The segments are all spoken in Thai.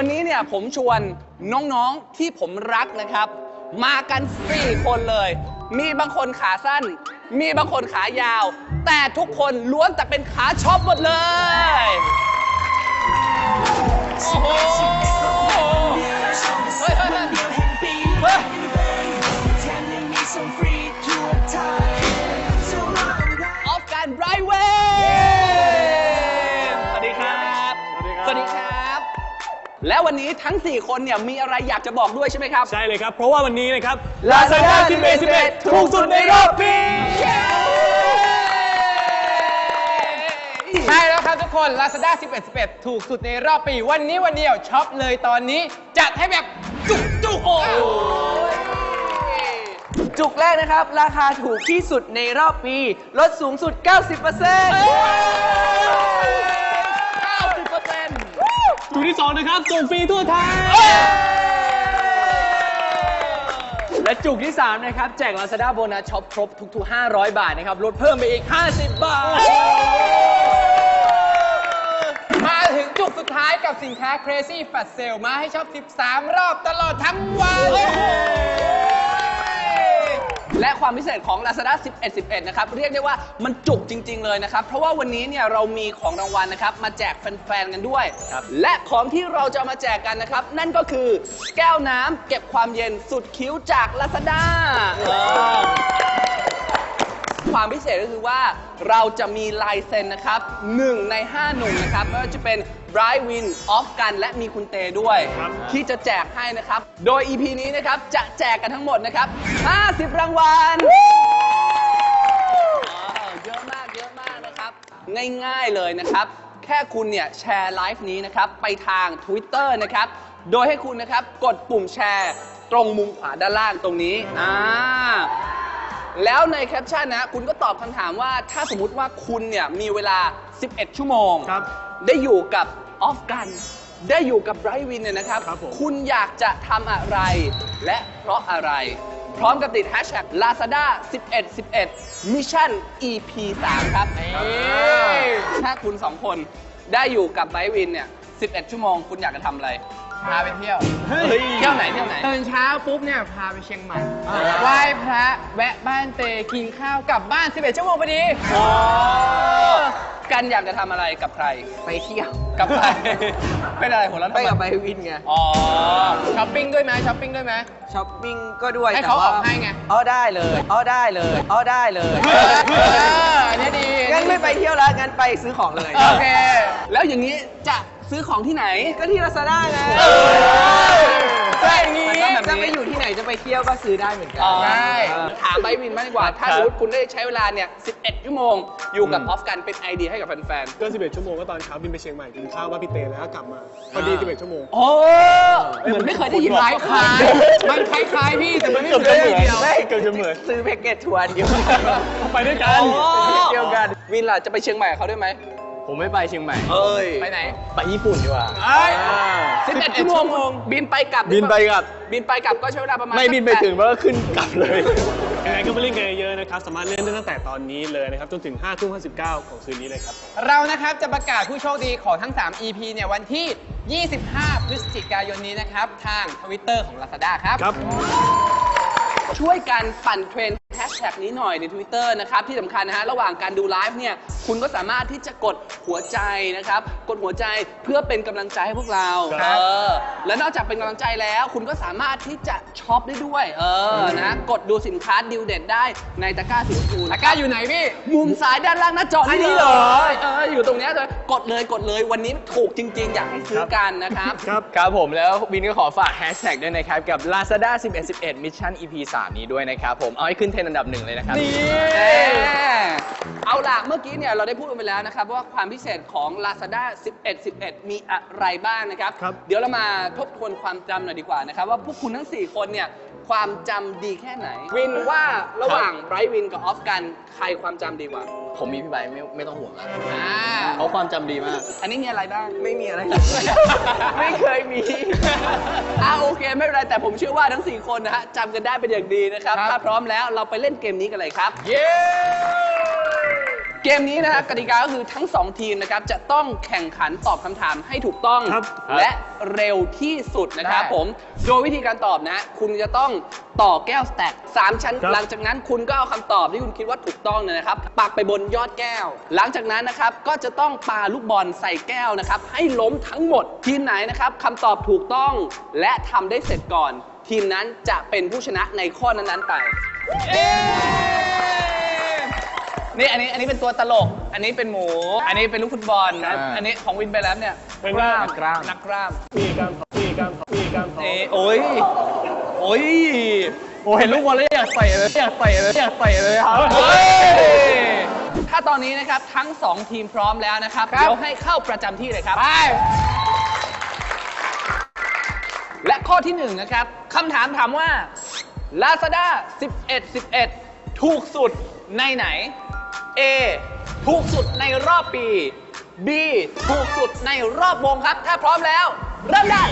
วันนี้เนี่ยผมชวนน้องๆที่ผมรักนะครับ มากันสี่คนเลย มีบางคนขาสั้น มีบางคนขายาว แต่ทุกคนล้วนแต่เป็นขาช็อปหมดเลยโอ้โหเฮ้ยเฮ้ยเฮ้ย และวันนี้ทั้ง 4 คนเนี่ยมีอะไรอยากจะบอกด้วยใช่ไหมครับ ใช่เลยครับ เพราะว่าวันนี้นะครับ Lazada 11 11ถูกสุดในรอบปี ใช่แล้วครับทุกคน Lazada 11 11 ถูกสุดในรอบปี วันนี้วันเดียวช็อปเลยตอนนี้ จัดให้แบบจุกจุกจุกแรกนะครับ ราคาถูกที่สุดในรอบปี ลดสูงสุด 90% จุดที่2นะครับส่งฟรีทั่วไทย และจุกที่ 3 นะครับ แจก Lazada โบนัสช็อปครบทุกๆ 500 บาทนะครับลดเพิ่มไปอีก 50 บาท มาถึงจุกสุดท้ายกับสินค้า Crazy Fat Sale มาให้ช็อป 13 รอบตลอดทั้งวัน และความพิเศษของ Lazada 11 11 นะครับ เรียกได้ว่ามันจุกจริง ๆ เลยนะครับ เพราะว่าวันนี้เนี่ยเรามีของรางวัลนะครับ มาแจกแฟน ๆ กันด้วย และของที่เราจะเอามาแจกกันนะครับ นั่นก็คือแก้วน้ำเก็บความเย็นสุดคิ้วจาก Lazada เออความพิเศษก็คือว่าเราจะมีลายเซ็นนะครับ 1 ใน 5 หนุ่มนะครับไม่ว่าจะเป็น ไบรท์วินออฟกัน และมีคุณเตด้วยครับที่จะแจกให้นะครับ โดย EP นี้นะครับ จะแจกกันทั้งหมดนะครับ 50 รางวัลว้าวเยอะมากเยอะมากนะครับ ง่ายๆเลยนะครับ แค่คุณเนี่ยแชร์ไลฟ์นี้นะครับ ไปทาง Twitter นะครับ โดยให้คุณนะครับกดปุ่มแชร์ตรงมุมขวาด้านล่างตรงนี้อ่าแล้วในแคปชั่นนะ คุณก็ตอบคำถามว่าถ้าสมมุติว่าคุณเนี่ยมีเวลา 11 ชั่วโมงครับ ได้อยู่กับออฟกัน ได้อยู่กับไบรท์วินเนี่ยนะครับ ครับผมณอยากจะทำอะไร และเพราะอะไร พร้อมกับติด hashtag lazada 11 11 mission ep 3 ครับถ้าคุณสองคนได้อยู่กับไบรท์วินเนี่ย 11 ชั่วโมง คุณอยากจะทำอะไร พาไปเที่ยวเที่ยวไหนเที่ยวไหน ตื่นเช้าปุ๊บเนี่ยพาไปเชียงใหม่ไหว้พระแวะบ้านเตกินข้าวกลับบ้าน 11 ชั่วโมงพอดีกันอยากจะทำอะไรกับใคร ไปเที่ยว กับใคร เป็นอะไรหัวเราะทำไปไมกับไบวินไง อ๋อช้อปปิ้งด้วยไหมช้อปปิ้งด้วยไหม ช้อปปิ้งก็ด้วยให้แต่เขาว่าออกให้ไงอ๋อได้เลยอ๋อได้เลยอ๋อได้เลย เอออันนี้ดีงั้นไม่ไปเที่ยวแล้วงั้นไปซื้อของเลย โอเค แล้วอย่างนี้จะ ซื้อของที่ไหนก็ที่ Lazada ไงใช่อย่างนี้จะไปอยู่ที่ไหนจะไปเที่ยวก็ซื้อได้เหมือนกันอ๋อได้ถามไบร์ทวินมากดีกว่า ถ้าสมมติคุณได้ใช้เวลาเนี่ย 11 ชั่วโมง อยู่กับออฟกันเป็นไอเดียให้กับแฟนก็ 11 ชั่วโมงก็ตอนเช้าบินไปเชียงใหม่กินข้าวบ้านพี่เตแล้วก็กลับมาพอดี 11 ชั่วโมงๆโอ้เหมือนไม่เคยได้ยินคล้ายคล้ายๆมันคล้ายคล้ายๆพี่แต่มันไม่เกือบเหมืจะอนเหมือนเดียวไม่เกือบจะเหมือนซื้อแพ็กเกจทัวร์เดียวไปด้วยกันเดียวกันวินล่ะจะไปเชียงใหม่กับเขาด้วยไหม ผมไม่ไปเชียงใหม่ เอ้ย ไปไหนไปญี่ปุ่นดีกว่า11ชั่วโมง บินไปกลับบินไปกลับ บินไปกลับก็ใช้เวลาประมาณไม่บินไปถึงแล้วก็ขึ้นกลับเลย ยังไงก็ไปเล่นกันเยอะๆนะครับ สามารถเล่นได้ตั้งแต่ตอนนี้เลยนะครับ จนถึง5ทุ่ม59ของคืนนี้เลยครับ เรานะครับจะประกาศผู้โชคดีของทั้ง 3 EP เนี่ยวันที่ 25 พฤศจิกายนนี้นะครับ ทางทวิตเตอร์ของ Lazada ครับ ครับ ช่วยกันปั่นเทรนด์แฮชแท็กนี้หน่อยใน Twitter นะครับ ที่สำคัญนะฮะ ระหว่างการดูไลฟ์เนี่ย คุณก็สามารถที่จะกดหัวใจนะครับ กดหัวใจเพื่อเป็นกำลังใจให้พวกเราคเอรับอและนอกจากเป็นกำลังใจแล้ว คุณก็สามารถที่จะช็อปได้ด้วย เออนะกดดูสินค้าดิวเด็ดได้ในตะกร้าสีชมพูตะกร้าอยู่ไหนพี่ มุมซ้ายด้านล่างหน้าจออันนี้นี่เหรอเลยเอออยู่ตรงเนี้ยเลยกดเลยกดเลยวันนี้ถูกจริง ๆ อยากให้ซื้อกันนะครับ ครับ ครับผมแล้วบินก็ขอฝากแฮชแท็กด้วยนะครับ กับ Lazada 11 11 Mission EP 3 นี้ด้วยนะครับผม เอาให้ขึ้นเทรนด์อันดับหนึ่งเลยนะครับเอาล่ะเมื่อกี้เนี่ยเราได้พูดกันไปแล้วนะครับว่าความพิเศษของ Lazada 11 11 มีอะไรบ้างนะครับ ครับ เดี๋ยวเรามาทบทวนความจำหน่อยดีกว่านะครับ ว่าพวกคุณทั้ง 4 คนเนี่ยความจำดีแค่ไหน วินว่าระหว่างไบรท์วินกับออฟกันใครความจำดีกว่าผมมีพี่ใบร์ทไม่ไม่ต้องห่วงแล้วอ่าเขาความจำดีมาก อันนี้มีอะไรบ้าง ไม่มีอะไร ไม่เคยมี อ่าโอเคไม่เป็นไรแต่ผมเชื่อว่าทั้ง 4 คนนะฮะจำกันได้เป็นอย่างดีนะครับ ครับ ถ้าพร้อมแล้วเราไปเล่นเกมนี้กันเลยครับ เย้เกเกมนี้นะครับกติกาก็คือทั้ง 2 ทีมนะครับจะต้องแข่งขันตอบคำถามให้ถูกต้อง ครับ และเร็วที่สุดนะครับได้ผมโดยวิธีการตอบนะ คุณจะต้องต่อแก้วสแต็กสามชั้น ครับหลังจากนั้นคุณก็เอาคำตอบที่คุณคิดว่าถูกต้องเนี่ยนะครับปักไปบนยอดแก้ว หลังจากนั้นนะครับก็จะต้องปาลูกบอลใส่แก้วนะครับให้ล้มทั้งหมดทีมไหนนะครับคำตอบถูกต้อง และทำได้เสร็จก่อน ทีมนั้นจะเป็นผู้ชนะในข้อนั้นๆไป นี่อันนี้อันนี้เป็นตัวตลก อันนี้เป็นหมู อันนี้เป็นลูกฟุตบอลนะ อ่า อันนี้ของวินไปแล้วเนี่ยเป็นกล้าม กล้ามนักกล้ามมีการมีการมีการเอ้โอ้ยโอ้ยโอ้เห็นลูกบอลแล้วอยากใส่เลยอยากใส่เลยอยากใส่เลยครับ เฮ้ยถ้าตอนนี้นะครับทั้ง2ทีมพร้อมแล้วนะครับ เดี๋ยวให้เข้าประจำที่เลยครับ ไป และข้อที่1นะครับคำถามถามว่า Lazada 11 11 ถูกสุดในไหน A ถูกสุดในรอบปี B ถูกสุดในรอบวงครับ ถ้าพร้อมแล้ว เริ่มได้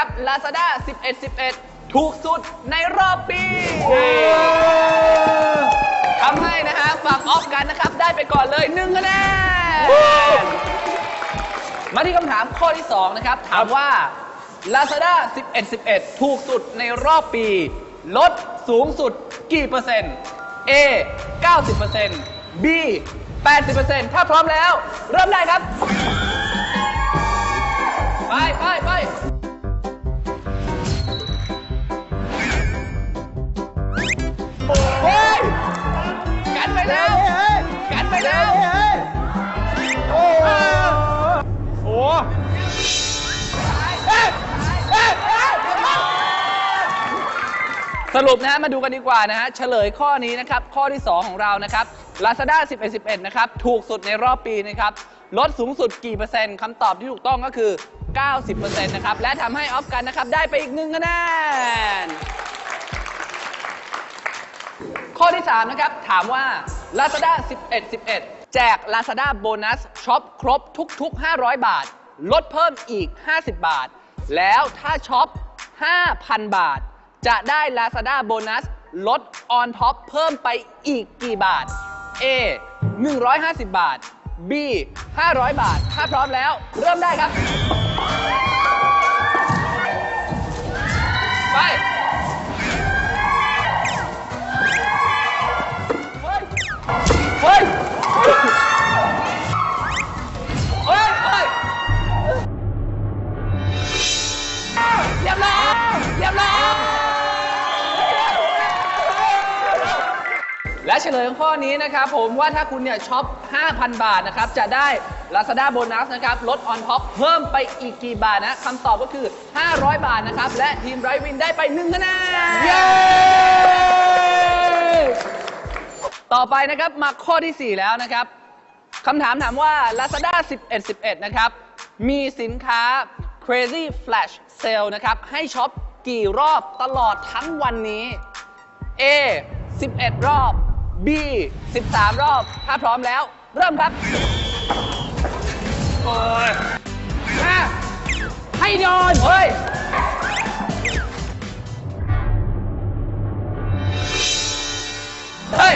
ข้อนี้นะครับ Lazada 11 11 ถูกสุดในรอบปีทำให้นะฮะฝั่งออฟกันนะครับ ได้ไปก่อนเลย1คะแนนมาที่คำถามข้อที่ 2 นะครับ ถามว่า Lazada 11 11 ถูกสุดในรอบปี ลดสูงสุดกี่เปอร์เซ็นต์ A 90% B 80%ถ้าพร้อมแล้ว เริ่มได้ครับ ไปไปไป เฮ้ย กันไปแล้ว กันไปแล้ว โอ้โหสรุปนะฮะมาดูกันดีกว่านะฮะเฉลยข้อนี้นะครับ ข้อที่ 2 ของเรานะครับ Lazada 11 11 นะครับ ถูกสุดในรอบปีนะครับลดสูงสุดกี่เปอร์เซ็นต์คำตอบที่ถูกต้องก็คือ 90%นะครับ และทำให้ออฟกันนะครับ ได้ไปอีกหนึ่งคะแนน ข้อที่ 3 นะครับ ถามว่า Lazada 11 11 แจก Lazada โบนัสช็อปครบทุก ๆ 500 บาท ลดเพิ่มอีก 50 บาท แล้วถ้าช็อป 5,000 บาท จะได้ Lazada โบนัสลด on top เพิ่มไปอีกกี่บาท A 150 บาท B 500 บาท ถ้าพร้อมแล้ว เริ่มได้ครับ นี้นะครับผมว่าถ้าคุณเนี่ยช็อป 5,000 บาทนะครับจะได้ Lazada โบนัสนะครับลด on top เพิ่มไปอีกกี่บาทนะคำตอบก็คือ 500 บาทนะครับ และทีมไรวินได้ไป1คะแนนเย้ต่อไปนะครับมาข้อที่ 4 แล้วนะครับคำถามถามว่า Lazada 11 11 นะครับ มีสินค้า Crazy Flash Sale นะครับ ให้ช็อปกี่รอบตลอดทั้งวันนี้ A 11 รอบ B 13 รอบ ถ้าพร้อมแล้ว เริ่มครับ โอ้ยมาให้โดนเฮ้ย เฮ้ย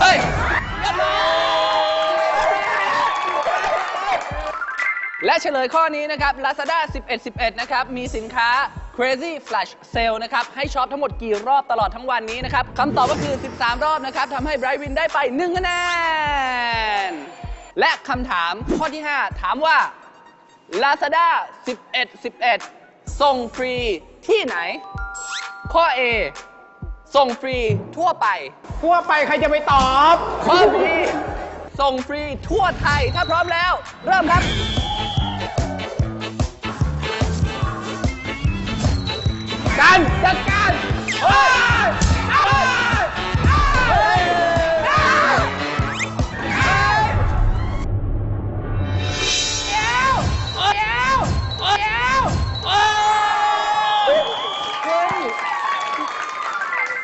เฮ้ย และเฉลยข้อนี้นะครับ Lazada 11 11 นะครับ มีสินค้า Crazy Flash Sale นะครับ ให้ช็อปทั้งหมดกี่รอบตลอดทั้งวันนี้นะครับคำตอบก็คือ 13 รอบนะครับทำให้ Bright Win ได้ไป1คะแนน และคำถามข้อที่ 5 ถามว่า Lazada 11 11 ส่งฟรีที่ไหน ข้อ A ส่งฟรีทั่วไป ทั่วไปใครจะไปตอบ ข้อ B ส่งฟรีทั่วไทย ถ้าพร้อมแล้ว เริ่มครับ การจัดการเฮ้ยเฮ้ยเฮ้ยเฮ้ยเฮ้ยเดี๋ยวเดี๋ยวเดี๋ยวโอ้ย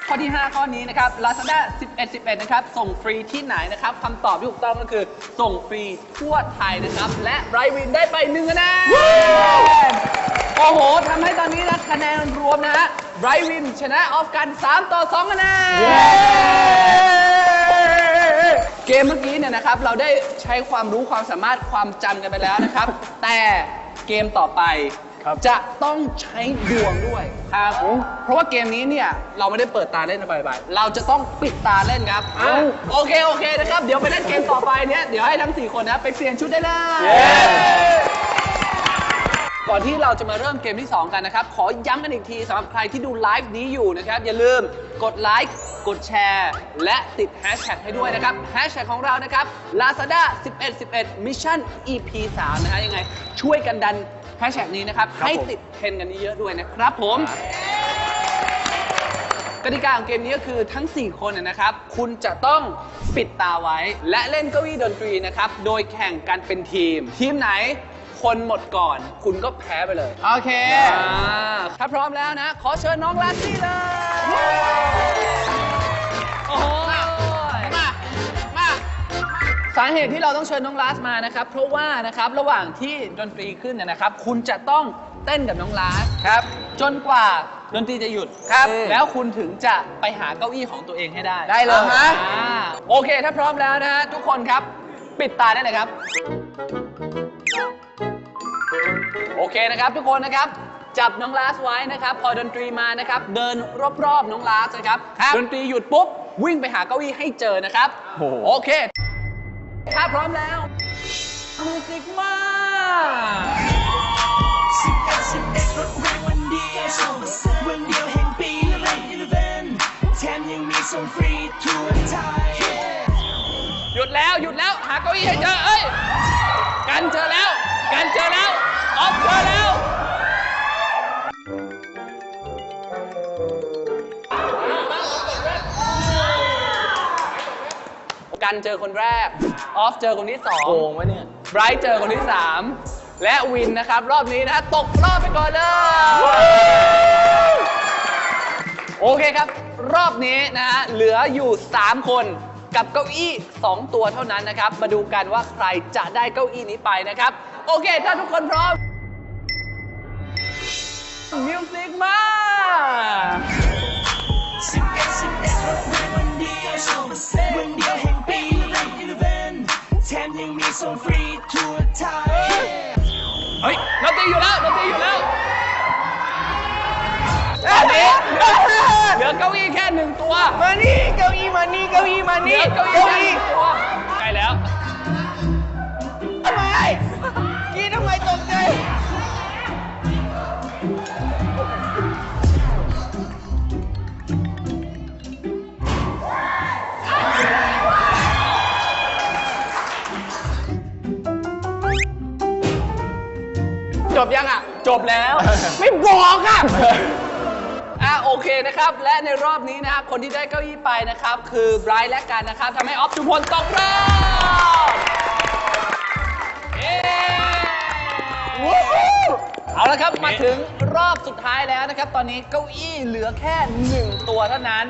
ข้อที่ 5 ข้อนี้นะครับ Lazada 11 11 นะครับ ส่งฟรีที่ไหนนะครับคำตอบที่ถูกต้องก็คือ ส่งฟรีทั่วไทยนะครับ และไรวินได้ไปหนึ่งคะแนน โอ้โหทำให้ตอนนี้นะคะแนนรวมนะฮะไรวินชนะออฟกัน 3 ต่อ2คะแนน เกมเมื่อกี้เนี่ยนะครับ เราได้ใช้ความรู้ความสามารถความจำกันไปแล้วนะครับ แต่เกมต่อไปครับจะต้องใช้ดวงด้วยครับเพราะว่าเกมนี้เนี่ย เราไม่ได้เปิดตาเล่นบ่อยๆ เราจะต้องปิดตาเล่นครับโอเคโอเคนะครับ เดี๋ยวไปเล่นเกมต่อไปเนี่ยเดี๋ยวให้ทั้ง 4 คนนะไปเปลี่ยนชุดได้เลย ก่อนที่เราจะมาเริ่มเกมที่ 2 กันนะครับ ขอย้ำกันอีกทีสำหรับใครที่ดูไลฟ์นี้อยู่นะครับ อย่าลืมกดไลค์กดแชร์ และติดแฮชแท็กให้ด้วยนะครับแฮชแท็กของเรานะครับ Lazada 11 11 Mission EP 3นะฮะยังไงช่วยกันดันแฮชแท็กนี้นะครับให้ติดเทรนด์กันเยอะๆด้วยนะครับผมกติกาของเกมนี้ก็คือทั้ง 4 คนนะนะครับ คุณจะต้องปิดตาไว้ และเล่นเก้าอี้ดนตรีนะครับ โดยแข่งกันเป็นทีม ทีมไหน คนหมดก่อน คุณก็แพ้ไปเลยโอเค อ่าถ้าพร้อมแล้วนะ ขอเชิญน้องลาซี่เลย โอ้โห มา มา สาเหตุที่เราต้องเชิญน้องลาสมานะครับ เพราะว่านะครับระหว่างที่ดนตรีขึ้นเนยนะครับ คุณจะต้องเต้นกับน้องลาสครับ จนกว่าดนตรีจะหยุดครับ แล้วคุณถึงจะไปหาเก้าอี้ของตัวเองให้ได้ได้เลยอ่าโอเคถ้าพร้อมแล้วนะฮะทุกคนครับ ปิดตาได้เลยครับ โอเคนะครับทุกคนนะครับ จับน้องลาสไว้นะครับ พอดนตรีมานะครับ เดินรอบๆน้องลาสนะครับครับดนตรีหยุดปุ๊บ วิ่งไปหาเก้าอี้ให้เจอนะครับ โอ้โหโอเค ถ้าพร้อมแล้วมิวสิกมาวันเดียววันเดียวแห่งปีและอีเวนต์แถมยังมีส่งฟรีทั่วไทยหยุดแล้วหยุดแล้วหาเก้าอี้ให้เจอเอ้ยกันเจอแล้ว กันเจอแล้ว ออฟเจอแล้ว กันเจอคนแรก ออฟเจอคนที่สองโกงวะเนี่ยไบรท์เจอคนที่3และวินนะครับ รอบนี้นะฮะตกรอบไปก่อนเลย โอเคครับ รอบนี้นะฮะเหลืออยู่ 3 คนกับเก้าอี้ 2 ตัวเท่านั้นนะครับ มาดูกันว่าใครจะได้เก้าอี้นี้ไปนะครับ โอเค ถ้าทุกคนพร้อม มิวสิกมาสิบเอ็ดสิบเอ็ดรถแรงวันเดียววันเดียวแห่งปีและอีเวนต์แถมยังมีส่งฟรีทั่วไทย เฮ้ยดนตรีอยู่แล้วดนตรีอยู่แล้วตอนนี้เหลือเก้าอี้แค่หนึ่งตัว มานี่เก้าอี้มานี่เก้าอี้มาเหลืนี่อเก้าอี้ จบแล้ว ไม่บอกอะ อะโอเคนะครับ และในรอบนี้นะครับ คนที่ได้เก้าอี้ไปนะครับ คือไบรท์และกันนะครับทำให้ออฟจุพลตกรอบเย้เอาละครับมาถึงรอบสุดท้ายแล้วนะครับ ตอนนี้เก้าอี้เหลือแค่1ตัวเท่านั้น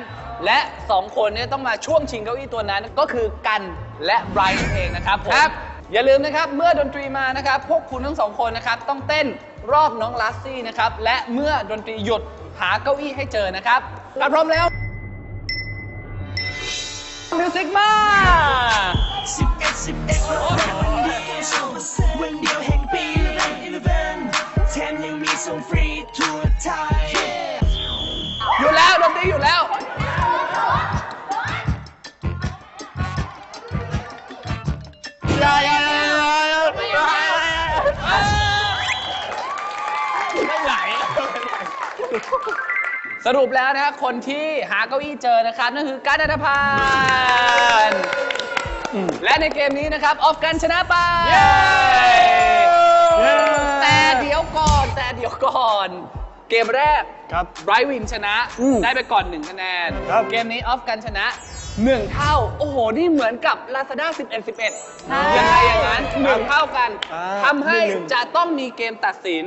และ 2 คนเนี้ต้องมาช่วงชิงเก้าอี้ตัวนั้นก็คือกันและไบรท์นั่นเองนะครับผมครับอย่าลืมนะครับ เมื่อดนตรีมานะครับ พวกคุณทั้งสองคนนะครับ ต้องเต้น รอบน้องลัสซี่นะครับ และเมื่อดนตรีหยุดหาเก้าอี้ให้เจอนะครับถ้าพร้อมแล้วมิวสิกมาสิบเอ็ดสิบเอ็ดรถแรงวันเดียววันเดียวแห่งปีและอีเวนต์แถมยังมีส่งฟรี สรุปแล้วนะครับคนที่หาเก้าอี้เจอนะครับนั่นคือการนันทพานและในเกมนี้นะครับ ออฟกันชนะไปแต่เดี๋ยวก่อนแต่เดี๋ยวก่อน เกมแรกครับไบรท์วินชนะ ได้ไปก่อนหนึ่งคะแนนครับเกมนี้ออฟกันชนะ หนึ่งเท่า โอ้โห นี่เหมือนกับ Lazada 11 11ยังไงอย่างนั้นหนึ่งเท่ากันอ่าทำให้หนึ่ง จะต้องมีเกมตัดสิน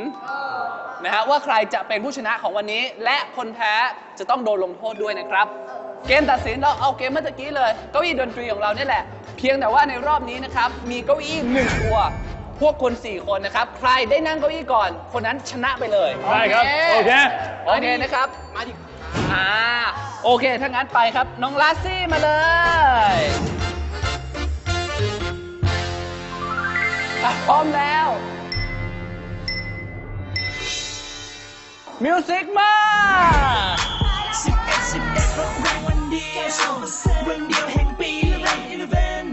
นะฮะว่าใครจะเป็นผู้ชนะของวันนี้ และคนแพ้จะต้องโดนลงโทษด้วยนะครับ เกมตัดสินเราเอาเกมเมื่อตะกี้เลย เก้าอี้ดนตรีของเราเนี่ยแหละ เพียงแต่ว่าในรอบนี้นะครับ มีเก้าอี้หนึ่งตัว พวกคน4คนนะครับ ใครได้นั่งเก้าอี้ก่อน คนนั้นชนะไปเลย ได้ครับ โอเค โอเคนะครับ มาดิ อ่าโอเค ถ้างั้นไปครับ น้องลาซี่มาเลยอะพร้อมแล้ว มิวสิกมา11 11รอบแรงวันเดียววันเดียวแห่งปีและอีเวน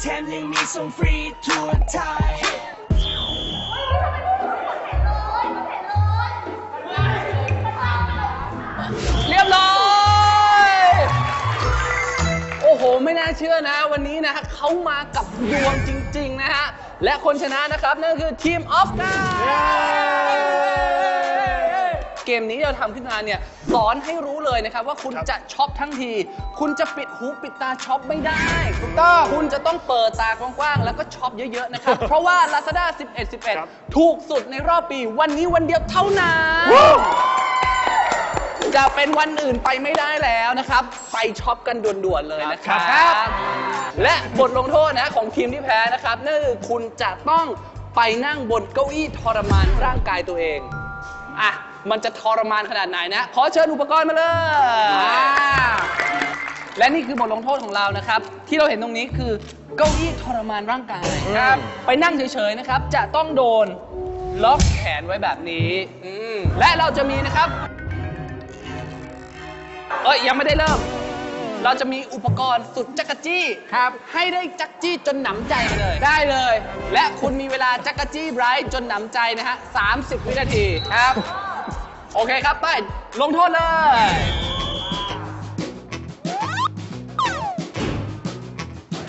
แถมยังมีส่งฟรีทั่วไทย ไม่น่าเชื่อนะ วันนี้นะฮะเขามากับดวงจริง ๆ นะฮะ และคนชนะนะครับ นั่นก็คือทีมออฟกาเกมนี้เราทำขึ้นมาเนี่ยสอนให้รู้เลยนะครับว่าคุณจะช็อปทั้งที คุณจะปิดหูปิดตาช็อปไม่ได้ถูกต้องคุณจะต้องเปิดตากว้างๆ แล้วก็ช็อปเยอะๆนะครับ เพราะว่า Lazada 11ครับ11 ถูกสุดในรอบปี วันนี้วันเดียวเท่านั้น จะเป็นวันอื่นไปไม่ได้แล้วนะครับ ไปช็อปกันด่วนๆเลยนะครับ ครับ และบทลงโทษนะของทีมที่แพ้นะครับนั่นคือคุณจะต้องไปนั่งบนเก้าอี้ทรมานร่างกายตัวเอง อะ มันจะทรมานขนาดไหนนะ ขอเชิญอุปกรณ์มาเลย และนี่คือบทลงโทษของเรานะครับ ที่เราเห็นตรงนี้คือเก้าอี้ทรมานร่างกายครับไปนั่งเฉยๆนะครับ จะต้องโดนล็อกแขนไว้แบบนี้ และเราจะมีนะครับ เอ้ยยังไม่ได้เริ่ม เราจะมีอุปกรณ์สุดจักรจี้ครับ ให้ได้จักรจี้จนหนำใจไปเลย ได้เลย และคุณมีเวลาจักรจี้ไบรท์จนหนำใจนะฮะ30 วินาทีครับ โอเคครับไปลงโทษเลย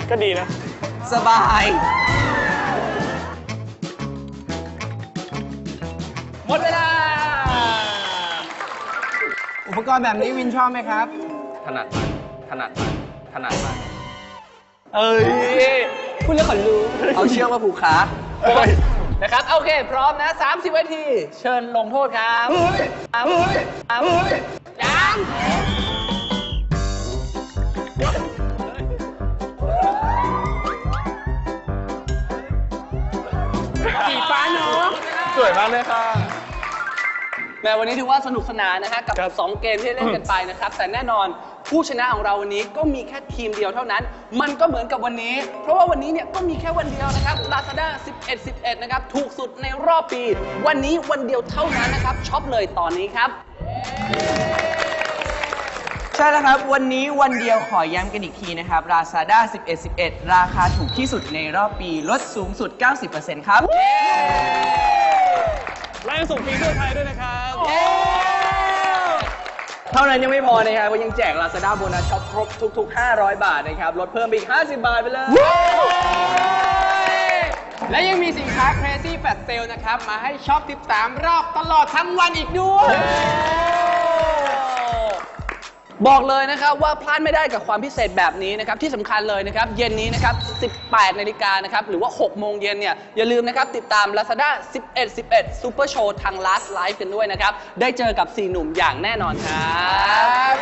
ก็ดีนะ สบาย รณ์แบบนี้วินชอบไหมครับ ถนัดมันถนัดมันถนัดมันเอ้ยพูดแล้วขนรู้เอาเชือกมาผูกขาเฮ้ยนะครับ โอเค พร้อมนะ 30วินาที เชิญลงโทษครับครับครับยังสีฟ้าเนาะสวยมากเลยค่ะ แม้วันนี้ถือว่าสนุกสนานนะฮะกับครับ 2 เกมที่เล่นกันไปนะครับ แต่แน่นอนผู้ชนะของเราวันนี้ก็มีแค่ทีมเดียวเท่านั้น มันก็เหมือนกับวันนี้ เพราะว่าวันนี้เนี่ยก็มีแค่วันเดียวนะครับ Lazada 11 11 นะครับ ถูกสุดในรอบปี วันนี้วันเดียวเท่านั้นนะครับช็อปเลยตอนนี้ครับ ใช่แล้วครับ วันนี้วันเดียวขอย้ำกันอีกทีนะครับ Lazada 11 11 ราคาถูกที่สุดในรอบปี ลดสูงสุด 90%ครับ และยังส่งฟรีทั่วไทยด้วยนะครับ เท่านั้นยังไม่พอนะครับก็ยังแจก Lazada โบนัสช็อปครบทุก ๆ 500 บาทนะครับ ลดเพิ่มไปอีก 50 บาทไปเลย และยังมีสินค้า Crazy Fat Sale นะครับ มาให้ช็อป 13 รอบตลอดทั้งวันอีกด้วย บอกเลยนะครับว่าพลาดไม่ได้กับความพิเศษแบบนี้นะครับที่สำคัญเลยนะครับเย็นนี้นะครับ 18 นาฬิกานะครับหรือว่า 6 โมงเย็นเนี่ยอย่าลืมนะครับติดตาม Lazada 11 11 Super Show ทาง Last Live กันด้วยนะครับ ได้เจอกับ 4 หนุ่มอย่างแน่นอนครับ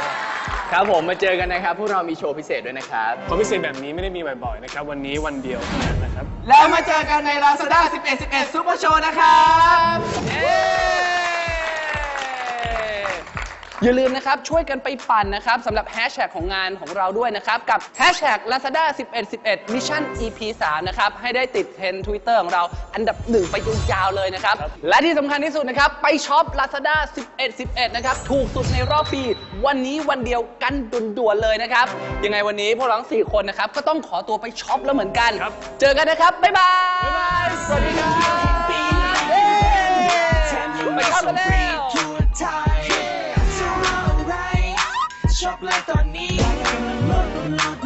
ครับผมมาเจอกันนะครับ พวกเรามีโชว์พิเศษด้วยนะครับ ความพิเศษแบบนี้ไม่ได้มีบ่อยๆนะครับ วันนี้วันเดียวเท่านั้นนะครับ แล้วมาเจอกันใน Lazada 11 11 Super Show นะครับ อย่าลืมนะครับ ช่วยกันไปปั่นนะครับสำหรับแฮชแท็กของงานของเราด้วยนะครับ กับแฮชแท็ก lazada 1111 mission ep 3นะครับ ให้ได้ติดเทรนด์ Twitter ของเราอันดับหนึ่งไปยาวเลยนะครับ และที่สำคัญที่สุดนะครับ ไปช็อป lazada 1111 นะครับ ถูกสุดในรอบปี วันนี้วันเดียวกันดุจด่วนเลยนะครับ ยังไงวันนี้พวกเราทั้งสี่คนนะครับ ก็ต้องขอตัวไปช็อปแล้วเหมือนกันเจอกันนะครับ บ๊ายบาย สวัสดีครับ ไปช็อปกันเลย shop like I need.